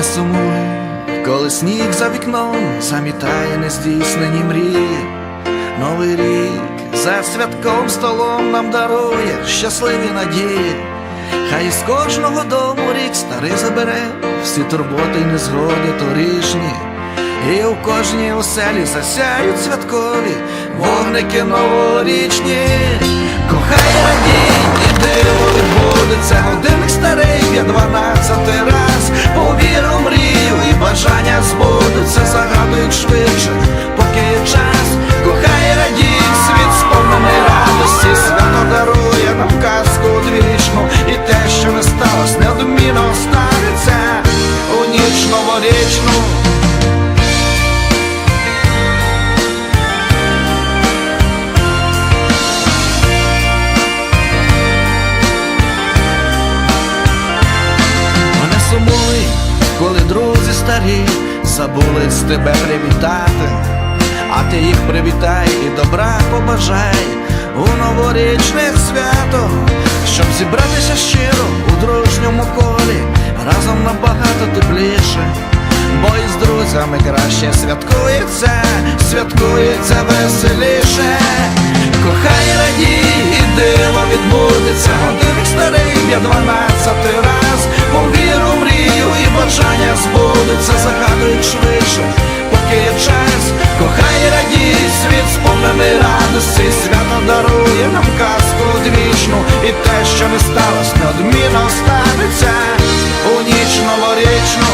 Не сумуй, коли сніг за вікном замітає нездійснені мрії. Новий рік за святком столом нам дарує щасливі надії. Хай із кожного дому рік старий забере всі турботи й незгоди торішні. І у кожній оселі засяють святкові вогники новорічні. Кохай радій, і диво відбудеться годинник старий є дванадцятий раз. У ніч новорічну. Не сумуй, коли друзі старі забули з тебе привітати, а ти їх привітай і добра побажай у новорічних свято, щоб зібратися щиро у дружньому колі, разом набагато тепліше, бо із друзями краще святкується, святкується веселіше. Кохай радій, і диво відбудеться, годинник старий я дванадцятий раз, у ніч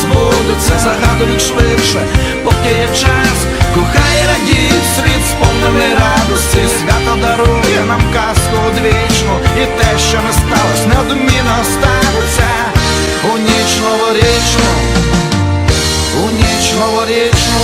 Збудеться буде загадують швидше, поки є час, кохай радіть світ сповнений радості, свято дарує нам казку одвічну І те, що не сталося, неодмінно ставиться у ніч новорічну, у ніч новорічну.